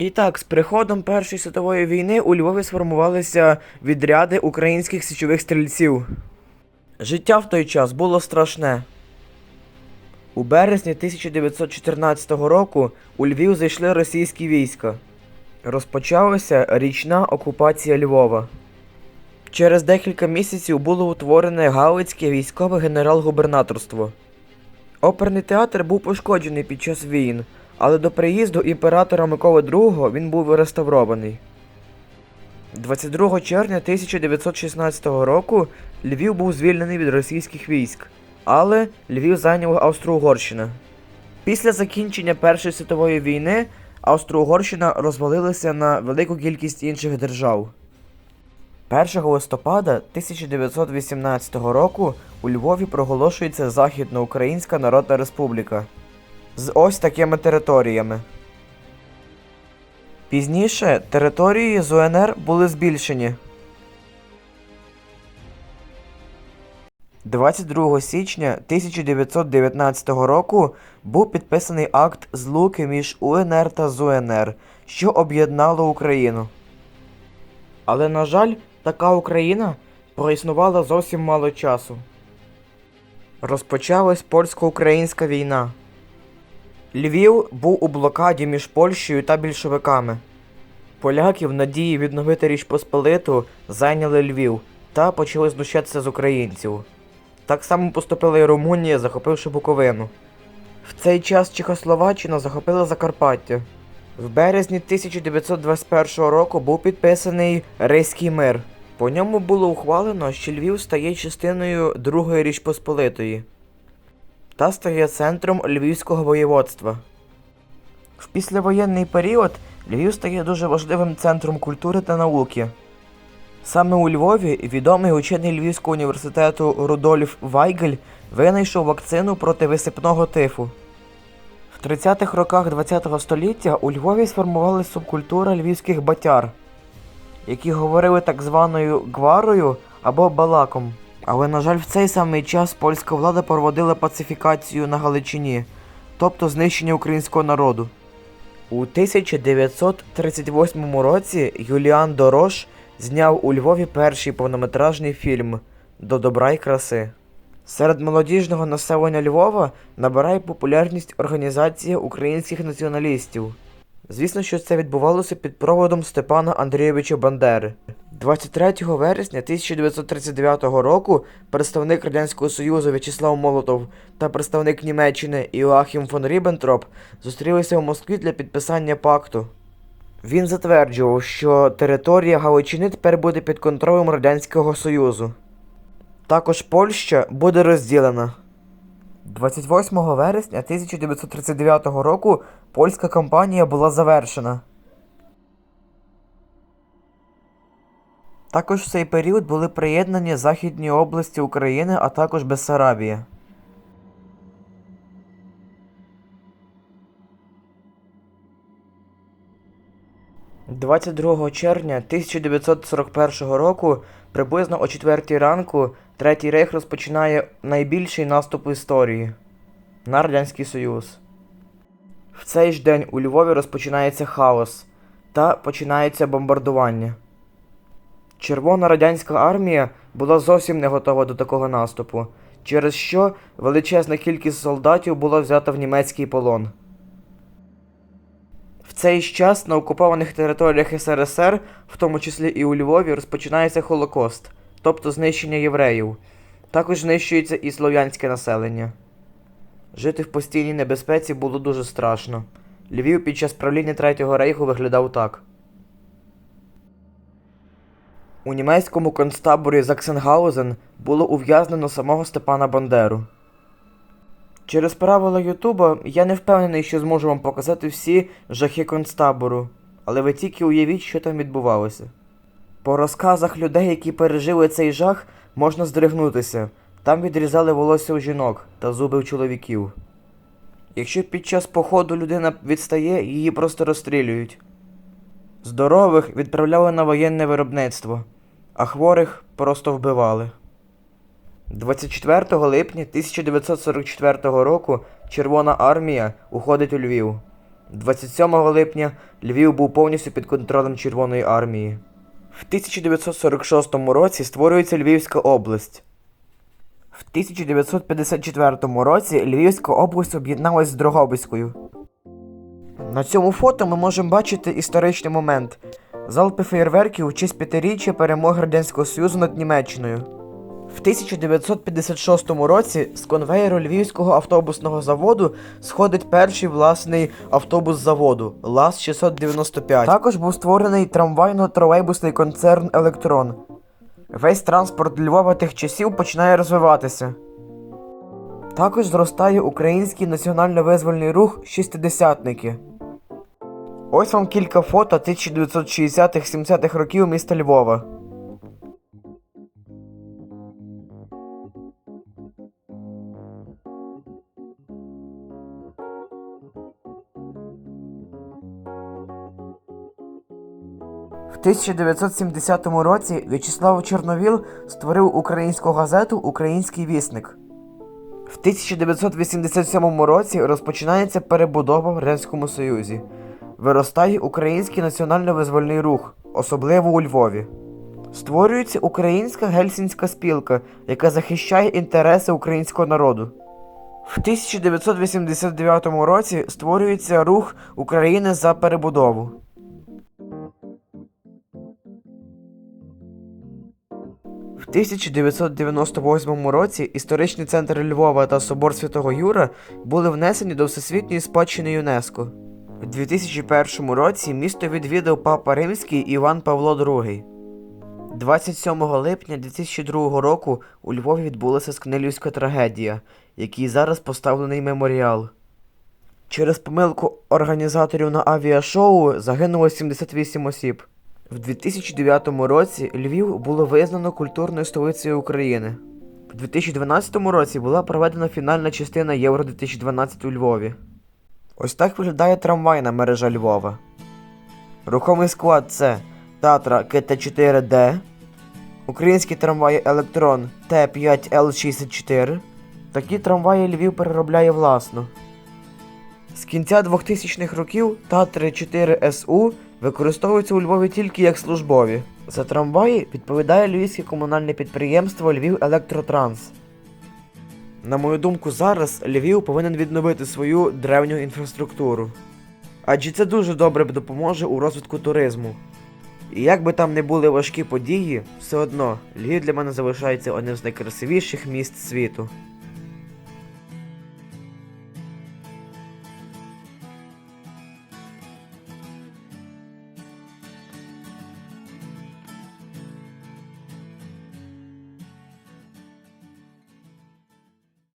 І так, з приходом Першої світової війни у Львові сформувалися відряди українських січових стрільців. Життя в той час було страшне. У березні 1914 року у Львів зайшли російські війська. Розпочалася річна окупація Львова. Через декілька місяців було утворене Галицьке військове генерал-губернаторство. Оперний театр був пошкоджений під час війн, але до приїзду імператора Миколи II він був реставрований. 22 червня 1916 року Львів був звільнений від російських військ, але Львів зайняла Австро-Угорщина. Після закінчення Першої світової війни Австро-Угорщина розвалилася на велику кількість інших держав. 1 листопада 1918 року у Львові проголошується Західноукраїнська Народна Республіка з ось такими територіями. Пізніше території з УНР були збільшені. 22 січня 1919 року був підписаний акт злуки між УНР та ЗУНР, що об'єднало Україну. Але, на жаль, така Україна проіснувала зовсім мало часу. Розпочалась польсько-українська війна. Львів був у блокаді між Польщею та більшовиками. Поляки в надії відновити Річ Посполиту зайняли Львів та почали знущатися з українців. Так само поступила і Румунія, захопивши Буковину. В цей час Чехословаччина захопила Закарпаття. В березні 1921 року був підписаний Рейський мир. По ньому було ухвалено, що Львів стає частиною Другої Річ Посполитої та стає центром Львівського воєводства. В післявоєнний період Львів стає дуже важливим центром культури та науки. Саме у Львові відомий учений Львівського університету Рудольф Вайгель винайшов вакцину проти висипного тифу. В 30-х роках ХХ століття у Львові сформувалася субкультура львівських батяр, які говорили так званою гварою або балаком. Але, на жаль, в цей самий час польська влада проводила пацифікацію на Галичині, тобто знищення українського народу. У 1938 році Юліан Дорош зняв у Львові перший повнометражний фільм До добра й краси. Серед молодіжного населення Львова набирає популярність організація українських націоналістів. Звісно, що це відбувалося під проводом Степана Андрійовича Бандери. 23 вересня 1939 року представник Радянського Союзу В'ячеслав Молотов та представник Німеччини Іоахім фон Ріббентроп зустрілися в Москві для підписання пакту. Він затверджував, що територія Галичини тепер буде під контролем Радянського Союзу. Також Польща буде розділена. 28 вересня 1939 року польська кампанія була завершена. Також в цей період були приєднані західні області України, а також Бессарабія. – 22 червня 1941 року, приблизно о 4 ранку, Третій рейх розпочинає найбільший наступ історії на Радянський Союз. В цей ж день у Львові розпочинається хаос та починається бомбардування. Червона радянська армія була зовсім не готова до такого наступу, через що величезна кількість солдатів була взята в німецький полон. В цей час на окупованих територіях СРСР, в тому числі і у Львові, розпочинається Холокост, тобто знищення євреїв. Також знищується і слов'янське населення. Жити в постійній небезпеці було дуже страшно. Львів під час правління Третього рейху виглядав так. У німецькому концтаборі Заксенгаузен було ув'язнено самого Степана Бандеру. Через правила Ютуба я не впевнений, що зможу вам показати всі жахи концтабору, але ви тільки уявіть, що там відбувалося. По розказах людей, які пережили цей жах, можна здригнутися. Там відрізали волосся у жінок та зуби у чоловіків. Якщо під час походу людина відстає, її просто розстрілюють. Здорових відправляли на воєнне виробництво, а хворих просто вбивали. 24 липня 1944 року Червона армія уходить у Львів. 27 липня Львів був повністю під контролем Червоної армії. В 1946 році створюється Львівська область. В 1954 році Львівська область об'єдналась з Дрогобицькою. На цьому фото ми можемо бачити історичний момент. Залпи феєрверків у честь п'ятиріччя перемоги Радянського Союзу над Німеччиною. В 1956 році з конвеєру Львівського автобусного заводу сходить перший власний автобус заводу ЛАЗ-695. Також був створений трамвайно-тролейбусний концерн Електрон. Весь транспорт Львова тих часів починає розвиватися. Також зростає український національно-визвольний рух Шістидесятники. Ось вам кілька фото 1960-70-х років міста Львова. В 1970 році В'ячеслав Чорновіл створив українську газету Український вісник. В 1987 році розпочинається перебудова в Радянському Союзі. Виростає український національно-визвольний рух, особливо у Львові. Створюється українська гельсінська спілка, яка захищає інтереси українського народу. В 1989 році створюється рух України за перебудову. В 1998 році історичний центр Львова та собор Святого Юра були внесені до Всесвітньої спадщини ЮНЕСКО. У 2001 році місто відвідав Папа Римський Іван Павло II. 27 липня 2002 року у Львові відбулася Скнилівська трагедія, який зараз поставлений меморіал. Через помилку організаторів на авіашоу загинуло 78 осіб. В 2009 році Львів було визнано культурною столицею України. В 2012 році була проведена фінальна частина Євро 2012 у Львові. Ось так виглядає трамвайна мережа Львова. Рухомий склад це Татра КТ4Д, українські трамваї Електрон Т5Л64. Такі трамваї Львів переробляє власно. З кінця 2000-х років Татри 4СУ використовуються у Львові тільки як службові. За трамваї відповідає львівське комунальне підприємство Львів Електротранс. На мою думку, зараз Львів повинен відновити свою древню інфраструктуру. Адже це дуже добре допоможе у розвитку туризму. І як би там не були важкі події, все одно Львів для мене залишається одним з найкрасивіших міст світу.